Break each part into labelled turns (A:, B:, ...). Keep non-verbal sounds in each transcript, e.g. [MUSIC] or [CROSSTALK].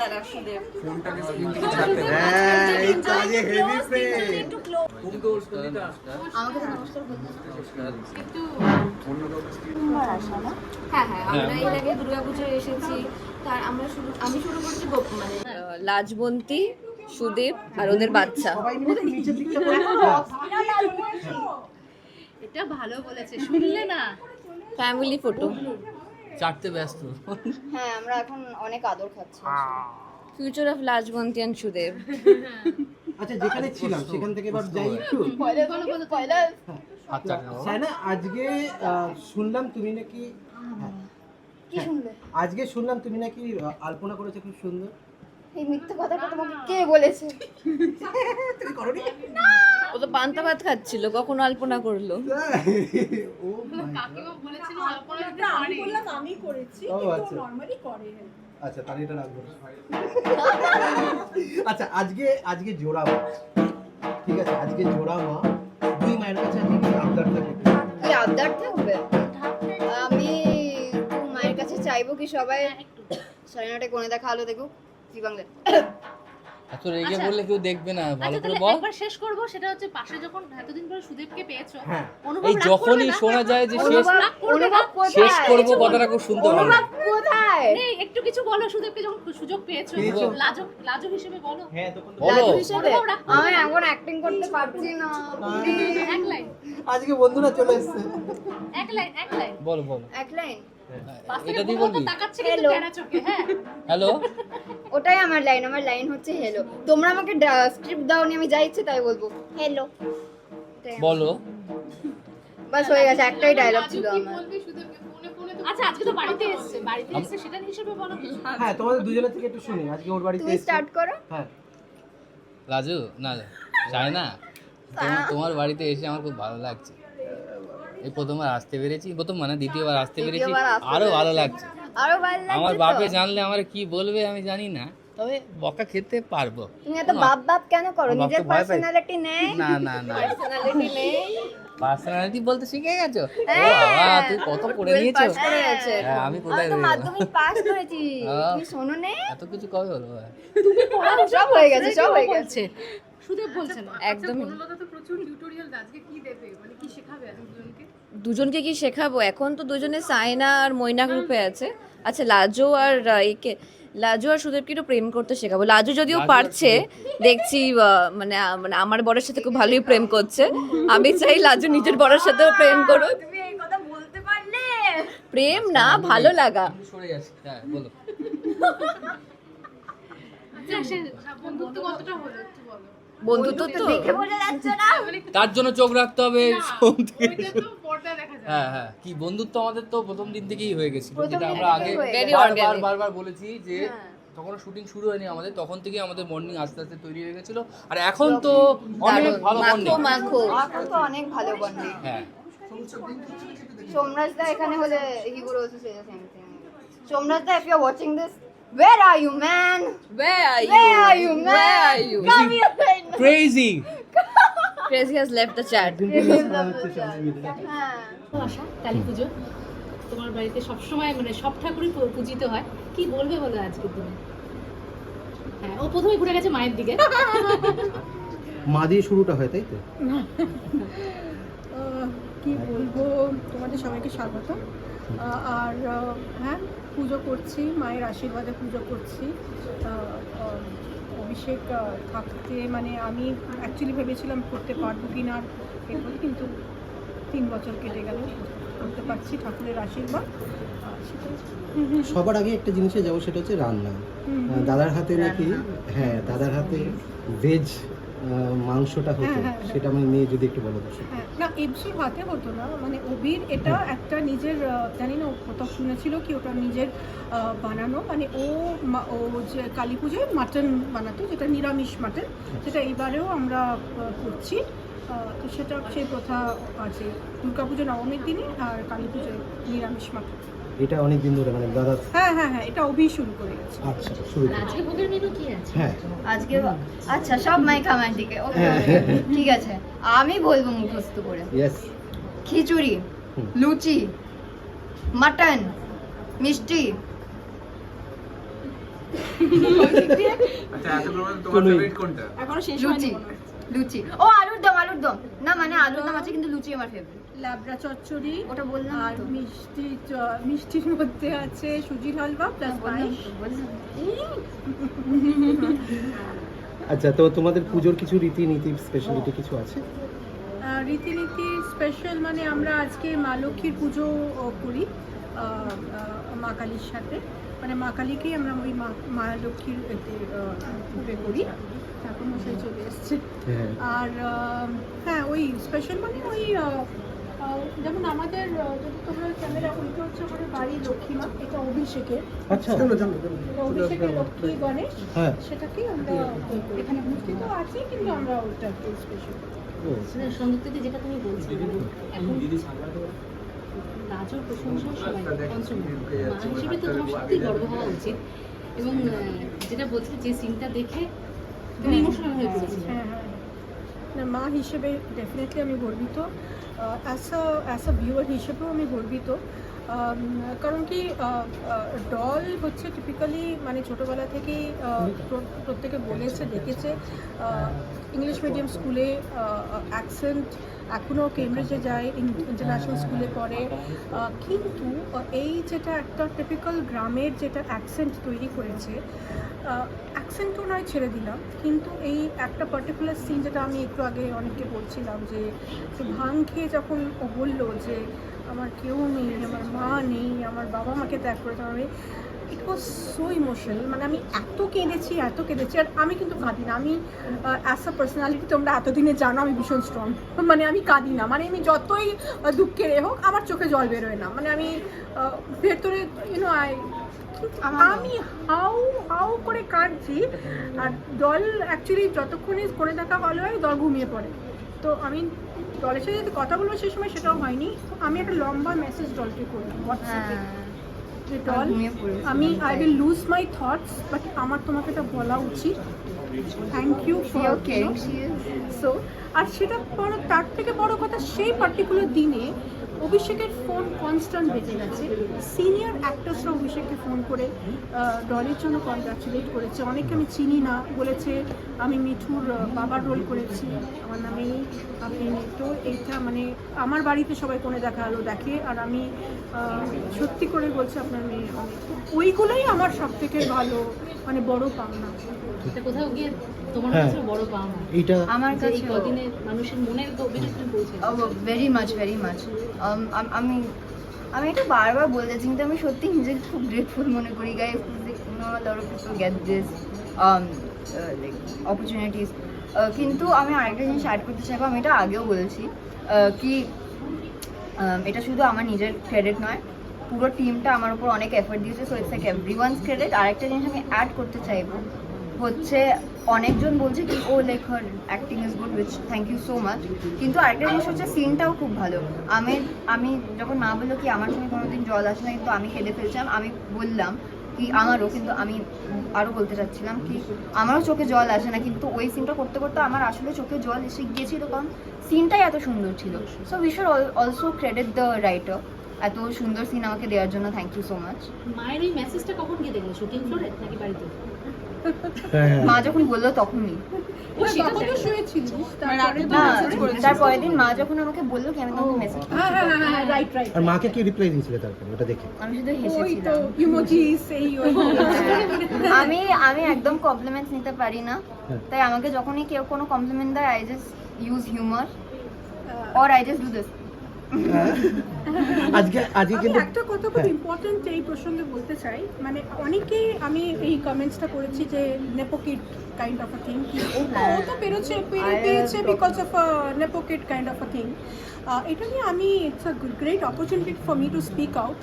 A: দাঁড়া সুদেব
B: ফোনটাকে স্ক্রিন থেকে ছাড়তে
C: হ্যাঁ এই তো হেভি ফ্রেন্ড
A: আমাকে তো নমস্কার বলতে
B: অন্য কাউকে screen
A: হ্যাঁ হ্যাঁ আমরা এর আগে দুর্গাপুজোয় এসেছি। তার আমরা শুরু আমি শুরু করেছি মানে লাজবন্তী সুদেব আর ওদের বাচ্চা।
C: দিকটা
D: এটা ভালো বলেছে শুনলে না?
A: ফ্যামিলি ফটো
E: চাটতে ব্যস্ত।
A: হ্যাঁ আমরা এখন অনেক আদর খাচ্ছি। Future of Lajwanti and Sudeb
C: আচ্ছা যেখানে ছিলাম সেখান থেকে এবার যাই একটু।
E: চাটতে
C: সায়না আজকে শুনলাম তুমি নাকি হ্যাঁ,
A: কি শুনলে?
C: আজকে শুনলাম তুমি নাকি আলপনা করেছ খুব সুন্দর।
A: এই মিথ্যে কথাটা তোমাকে কে বলেছে?
C: তুমি করনি?
A: ও তো পান্তা ভাত খাচ্ছিল কখন আলপনা করল।
C: ও my
D: কাকিমা বলেছিল আলপনা দিতে
F: না, আমি
D: পারে।
F: বললাম আমি করেছি
C: ও, আচ্ছা।
F: করে
C: আচ্ছা তাহলে এটা রাখব। আচ্ছা আজকে আজকে জোড়া মা ঠিক আছে আজকে জোড়া মা দুই মায়ের কাছে আজকে কি আবদার থাকে
A: কি আবদার থাকবে? আমি মায়ের কাছে চাইব কি সবাই? সাড়ে নটায় কোনে দেখা আলো দেখুক জি বাংলা
E: এত রেগে
D: আচ্ছা।
E: বললে কেউ দেখবে না ভালো
D: আচ্ছা
E: করে বল।
D: একবার শেষ করব সেটা হচ্ছে পাশে যখন এতদিন পরে সুদেবকে পেয়েছ
C: হ্যাঁ।
D: অনুভব
E: এই যখনই শোনা যায় যে শেষ
A: অনুভব
E: শেষ করব কথাটা খুব শুনতে ভালো
A: অনুভব কোথায়?
D: নেই, একটু কিছু বলো সুদেবকে যখন সুযোগ পেয়েছ। লাজক লাজক হিসেবে বলো।
C: হ্যাঁ তখন
E: বলো।
A: হিসেবে? আমি? এখন অ্যাক্টিং করতে পারছি না।
D: এক লাইন।
C: আজকে বন্ধুরা চলে এসেছে।
D: এক লাইন এক লাইন।
E: বলো বলো।
A: এক লাইন?
E: এটা দিয়ে
D: বলবি তো তাকাচ্ছে কিন্তু
A: Hello.
D: প্যারা চোখে হ্যাঁ।
E: হ্যালো
A: ওটাই আমার লাইন আমার লাইন হচ্ছে হেলো তোমরা আমাকে স্ক্রিপ্ট দাওনি আমি যা ইচ্ছে তাই বলব। হেলো
E: বলো।
A: বাস হয়ে গেছে একটাই ডায়লগ ছিল আমার।
D: বলবে? সুদেবকে ফোনে ফোনে তো- আচ্ছা আজকে তো বাড়িতে এসেছে। বাড়িতে এসেছে সেটা হিসেবে বলো
C: হ্যাঁ তোমাদের দুজনের থেকে একটু শুনি আজকে ওর বাড়িতে
A: তুমি স্টার্ট করো।
C: হ্যাঁ।
E: রাজু না চাই না তোমার- তোমার বাড়িতে এসে আমার খুব ভালো লাগছে। এই প্রথমবার আসতে পেরেছি প্রথম মানে দ্বিতীয়বার আসতে পেরেছি আরও ভালো লাগছে।
A: আরও ভালো লাগছে
E: আমার বাপে জানলে আমার কি বলবে আমি জানি না তবে বকা খেতে পারব।
A: তুমি এত বাপ বাপ কেন করো? নিজের। পার্সোনালিটি নেই?
E: না না না।
A: পার্সোনালিটি নেই?
E: পার্সোনালিটি বলতে শিখে গেছো?
A: হ্যাঁ।
E: বাবা তুই কত পড়ে নিয়েছো?
A: গেছে।
E: হ্যাঁ, আমি কোথায়?
A: মাধ্যমিক পাস করেছি। [LAUGHS] তুমি শোনো নে।
E: এত কিছু কবে হলো? ভাই?
A: সব হয়ে গেছে সব হয়ে গেছে।
D: সুদেব বলছে
A: একদমই।
D: তো প্রচুর টিউটোরিয়াল আজকে কি দেবে? মানে কি শেখাবে দুজনকে?
A: দুজনকে কি শেখাবো? এখন তো দুজনে সাইনা আর ময়না গ্রুপে আছে। আচ্ছা লাজো আর একে লাজু আর সুদেবকে একটু প্রেম করতে শেখাবো। লাজু যদিও পারছে দেখছি মানে মানে আমার বড়ের সাথে খুব ভালোই প্রেম করছে। আমি চাই লাজু নিজের বড়ের সাথেও প্রেম করুক। তুমি এই কথা বলতে পারলে। প্রেম না ভালো লাগা।
E: সরে যাচ্ছি হ্যাঁ বলো।
D: আচ্ছা সে বন্ধুত্ব কতটা হলো একটু বলো।
A: বন্ধুত্ব তো
E: তার জন্য চোখ রাখতে হবে। [LAUGHS] সোম থেকে
D: ওইটা তো পর্দায় দেখা যায়।
E: হ্যাঁ হ্যাঁ। কি বন্ধুত্ব আমাদের তো প্রথম দিন থেকেই হয়ে গেছিল যেটা আমরা আগে বারবার বারবার বলেছি যে
A: হ্যাঁ।
E: তখন শুটিং শুরু হয়নি আমাদের তখন থেকেই আমাদের বন্ডিং আস্তে আস্তে তৈরি হয়ে গেছিল। আর এখন তো অনেক ভালো বন্ডিং
A: এখন তো অনেক ভালো বন্ডিং
E: হ্যাঁ।
A: সোমরাজ দা এখানে হলে হি same thing. সোমরাজ দা if you're watching this where are you man?
G: Where are you?
A: where are you man
G: Where are you?
A: come here now
E: crazy [LAUGHS]
G: Crazy has left the chat.
A: হ্যাঁ।
D: আসা কালী পুজো। তোমার বাড়িতে সব সময় মানে সব ঠাকুরই পূজিত হয়। কি বলবে বলো আজকের দিনে হ্যাঁ ও প্রথমে ঘুরে গেছে মায়ের দিকে।
C: মা দিয়ে শুরুটা হয় তাই তো?
F: কি বলব? তোমাদের সবাইকে স্বাগত আর হ্যাঁ পুজো করছি মায়ের আশীর্বাদে পুজো করছি। অভিষেক থাকতে মানে আমি অ্যাকচুয়ালি ভেবেছিলাম করতে পারব কি না এরপরে কিন্তু তিন বছর কেটে গেল করতে পারছি ঠাকুরের আশীর্বাদ। হুম, হুম,
C: সবার আগে একটা জিনিসে যাব সেটা হচ্ছে রান্না।
F: হুম,
C: দাদার হাতে নাকি হ্যাঁ দাদার হাতে ভেজ মাংসটা হতো
F: হ্যাঁ, হ্যাঁ।
C: সেটা আমি নিয়ে যদি একটু বলো
F: হ্যাঁ না এমসির হাতে হতো না মানে ওবির এটা একটা নিজের জানি না ও কোথাও শুনেছিল কি ওটা নিজের বানানো মানে ও ও যে কালী পুজোয় মাটন বানাতো যেটা নিরামিষ মাটন সেটা এইবারেও আমরা করছি। তো সেটা সেই প্রথা আছে দুর্গা পুজো নবমীর দিনে আর কালী পুজোয় নিরামিষ মাটন।
C: এটা অনেক দিন ধরে মানে দাদা
F: হ্যাঁ হ্যাঁ হ্যাঁ এটা অভি শুরু করে গেছে।
C: আচ্ছা শুরু
D: আজকে ভোগের মেনু কি আছে?
C: হ্যাঁ।
A: আজকে আচ্ছা সব মাইক আমার দিকে ওকে। ঠিক আছে। আমি বলব মুখস্থ করে।
C: ইয়েস
A: খিচুড়ি লুচি মাটন মিষ্টি।
B: আচ্ছা এতগুলো তোমার ফেভারিট কোনটা?
F: এখনও শেষ হয়নি
A: লুচি। ও আলুর দম আলুর দম। না মানে আলুর দম আছে কিন্তু লুচি আমার ফেভারিট
F: লাবড়া চচ্চড়ি
A: ওটা বললাম
F: আর মিষ্টি মিষ্টির মধ্যে আছে সুজির হালুয়া প্লাস
A: বললাম
F: পায়েস।
C: আচ্ছা তো তোমাদের পুজোর কিছু রীতিনীতি স্পেশালিটি কিছু আছে?
F: রীতিনীতি স্পেশাল মানে আমরা আজকে মা লক্ষ্মীর পুজো ও করি মা কালীর সাথে। মানে মা কালীকেই আমরা ওই মা মা লক্ষ্মীর পুজো করি। ঠাকুর মশাই চলে এসছে।
C: হ্যাঁ।
F: আর হ্যাঁ ওই স্পেশাল মানে ওই যেমন আমাদের যদি তোমরা ক্যামেরা ওইটা হচ্ছে আমাদের বাড়ি লক্ষ্মীমা এটা অভিষেকের।
C: আচ্ছা।
F: অভিষেকের লক্ষ্মী গণেশ।
C: হ্যাঁ।
F: সেটাকেই আমরা এখানে মূর্তি তো আছে কিন্তু আমরা স্পেশাল
D: যেটা তুমি এখন প্রশংসা সবাই পঞ্চমী মা হিসেবে তো তোমার সত্যি গর্ব হওয়া উচিত। এবং যেটা বলছি যে সিনটা দেখে তুমি ইমোশনাল হয়ে পড়েছিলে
F: হ্যাঁ হ্যাঁ। না, মা হিসেবে ডেফিনেটলি আমি গর্বিত। As a as a viewer হিসেবেও আমি গর্বিত। আম, কারণ কি ডল হচ্ছে টিপিক্যালি মানে ছোটোবেলা থেকেই প্রত্যেকে বলেছে, দেখেছে। ইংলিশ মিডিয়াম স্কুলে অ্যাকসেন্ট এখনও কেমব্রিজে যায় ইন্টারন্যাশনাল স্কুলে পড়ে। কিন্তু এই যেটা একটা টিপিক্যাল গ্রামের যেটা অ্যাকসেন্ট তৈরি করেছে অ্যাকসেন্টও নয় ছেড়ে দিলাম, কিন্তু এই একটা পার্টিকুলার সিন যেটা আমি একটু আগে অনেককে বলছিলাম যে ভাং খেয়ে যখন বলল যে আমার কেউ নেই আমার মা নেই আমার বাবা মাকে ত্যাগ করে আমি ইট ওয়াজ সো ইমোশনাল মানে আমি এত কেঁদেছি এত কেঁদেছি আর আমি কিন্তু কাঁদি না। আমি অ্যাজ আ পার্সোনালিটি তোমরা এতদিনে জানো আমি ভীষণ স্ট্রং [LAUGHS] মানে আমি কাঁদি না মানে আমি যতই দুঃখের হোক আমার চোখে জল বেরোয় না। মানে আমি ভেতরে ইউনো আই আমি হাউ হাউ করে কাঁদছি আর দল অ্যাকচুয়ালি যতক্ষণই করে থাকা হলো হয় দল ঘুমিয়ে পড়ে। তো আমি দলের সাথে যদি কথা বলব সেই সময় সেটাও হয়নি। আমি একটা লম্বা মেসেজ ডলকে করলাম হোয়াটসঅ্যাপে
A: হ্যাঁ।
F: যে দল আমি I will lose my thoughts but আমার তোমাকে এটা বলা উচিত। থ্যাংক ইউ ফর সো আর সেটা বড় তার থেকে বড় কথা সেই পার্টিকুলার দিনে অভিষেকের ফোন কনস্ট্যান্ট বেজে গেছে। সিনিয়র অ্যাক্টার্সরা অভিষেককে ফোন করে ডলের জন্য কনগ্রাচুলেট করেছে। অনেকে আমি চিনি না, বলেছে, আমি মিঠুর বাবার রোল করেছি, আমার নামে আপনি তো এইটা মানে আমার বাড়িতে সবাই কোণে দেখা হলো, দেখে, আর আমি সত্যি করে বলছি আপনার মেয়ে অনেক ওইগুলোই আমার সব থেকে ভালো মানে বড় পাওনা।
D: কোথাও গিয়ে তোমার। কাছে বড় পাওনা।
A: Uh,
F: Uh,
A: আমার কাছে
D: কদিনে মানুষের মনের গভীরে তুমি পৌঁছে
A: ভেরি মাচ ভেরি মাচ আমি আমি এটা বারবার বলতে চাই কিন্তু আমি সত্যি নিজেকে খুব গ্রেটফুল মনে করি guy lot of people get this like opportunities Uh, কিন্তু আমি আরেকটা জিনিস অ্যাড করতে চাইব আমি এটা আগেও বলেছি আহ, কি um, এটা শুধু আমার নিজের ক্রেডিট নয় পুরো টিমটা আমার উপর অনেক এফোর্ট দিয়েছে so it's like every once credit আরেকটা জিনিস আমি অ্যাড করতে চাইব হচ্ছে অনেকজন বলছে কি ও like her acting is good which thank you so much কিন্তু আরেকটা জিনিস হচ্ছে সিনটাও খুব ভালো। আমি আমি যখন মা বলল কি, আমার সঙ্গে কোনোদিন জল আসে না কিন্তু আমি কেঁদে ফেলছিলাম। আমি বললাম কি, আমারও কিন্তু আমি আরও বলতে চাচ্ছিলাম কি, আমারও চোখে জল আসে না কিন্তু ওই সিনটা করতে করতে আমার আসলে চোখে জল এসে গিয়েছিল, কারণ সিনটাই এত সুন্দর ছিল। So we should also credit the writer এত সুন্দর সিন আমাকে দেওয়ার জন্য থ্যাংক ইউ সো মাচ
D: মায়ের এই মেসেজটা কখন গিয়ে দেখলে? শুটিং ফ্লোরে নাকি বাড়িতে?
A: মা যখন বলল তখনই।
F: শুয়েছিলিস
A: মানে তারপরের দিন মা যখন আমাকে বলল কি আমি তোমাকে মেসেজ
F: হ্যাঁ হ্যাঁ হ্যাঁ হ্যাঁ রাইট রাইট
C: আর মাকে কি রিপ্লাই দিয়েছিলে তারপর? ওটা দেখে।
A: আমি শুধু হেসেছিলাম। [LAUGHS] আমি আমি একদম কমপ্লিমেন্টস নিতে পারি না।
C: হ্যাঁ।
A: তাই আমাকে যখনই কেউ কোনো কমপ্লিমেন্ট দেয় I just use humour or I just do this
C: আজকে আজকে কিন্তু
F: একটা কথা খুব
C: হ্যাঁ।
F: ইম্পর্টেন্ট এই প্রসঙ্গে বলতে চাই। মানে অনেকেই আমি এই কমেন্টসটা করেছি যে nepo kid kind of a thing ও তো ও তো পেরেছে পেরে
A: I-
F: পেয়েছে because of a nepo kid kind of a thing এটা নিয়ে আমি it's a great opportunity for me to speak out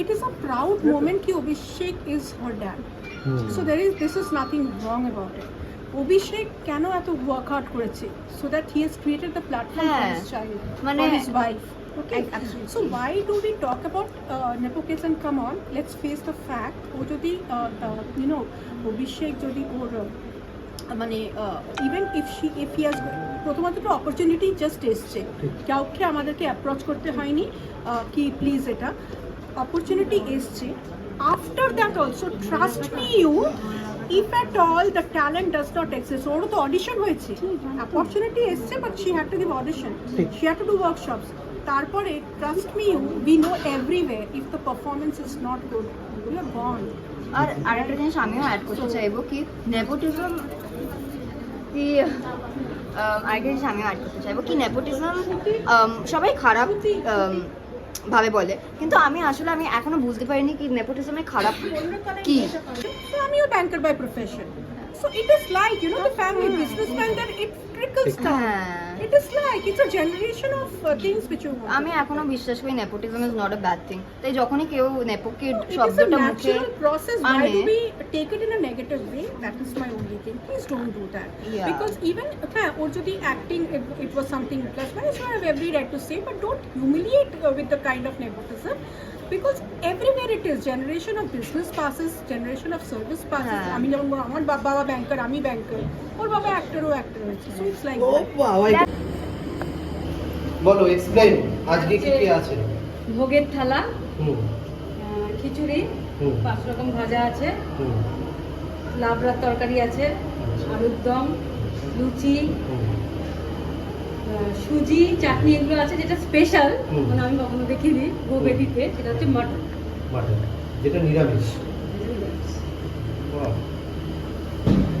F: it is a proud moment কি Abhishek is her dad
C: hmm.
F: So there is this is nothing wrong about it Abhishek কেন এত work out করেছে so that he has created the platform
A: for.
F: His child
A: মানে-
F: his wife. Okay.
A: Absolutely.
F: So why do we talk about uh? And come on, let's face the fact. ও যদি uh, uh, you know Abhishek যদি ওর uh, মানে even if she if he has প্রথমত তো opportunity just এসছে কাউকে আমাদেরকে অ্যাপ্রোচ করতে হয়নি কি প্লিজ এটা অপরচুনিটি এসছে after that also trust me you if at all the talent does not exist ওরও তো অডিশন হয়েছে। অপরচুনিটি এসছে but she had to give audition she had to do workshops তারপরে trust me you we know every way if the performance is not good we are gone
A: আর আরেকটা জিনিস আমিও add করতে চাইব কি নেপোটিজম আরেকটা জিনিস আমিও অ্যাড করতে চাইব কি নেপোটিজম সবাই খারাপ ভাবে বলে। কিন্তু আমি আসলে আমি এখনও বুঝতে পারিনি কি নেপোটিজমের খারাপ কি
F: আমিও banker by profession so it is like you know the family businessman that it trickles down
A: হ্যাঁ
F: it is like it's a generation of things which you want.
A: আমি এখনো বিশ্বাস করি nepotism is not a bad thing তাই যখনই কেউ নেপোকে
F: It is a
A: শব্দটা মুখে
F: natural process. Why
A: আনে
F: do we take it in a negative way? That is my only thing. Please don't do that.
A: Yeah.
F: Because even হ্যাঁ ওর যদি acting it, it was something plus minus you have every right to say but don't humiliate uh, with the kind of nepotism because everywhere it is generation of business passes generation of service passes
A: হ্যাঁ।
F: আমি যেমন বললাম, আমার বা- বাবা ব্যাংকার আমি banker ওর বাবা অ্যাক্টরও অ্যাক্টর হয়েছে সো ইটস লাইক
C: ও বাবা বলো এক্সপ্লেইন আজকে কি কি আছে?
H: ভোগের থালা
C: হুম।
H: খিচুড়ি পাঁচ রকম ভাজা আছে লাবড়ার তরকারি আছে আলুর দম লুচি সুজি চাটনি এগুলো আছে যেটা স্পেশাল। মানে আমি কখনো দেখিনি দিতে সেটা হচ্ছে মাটন
C: মাটন যেটা নিরামিষ।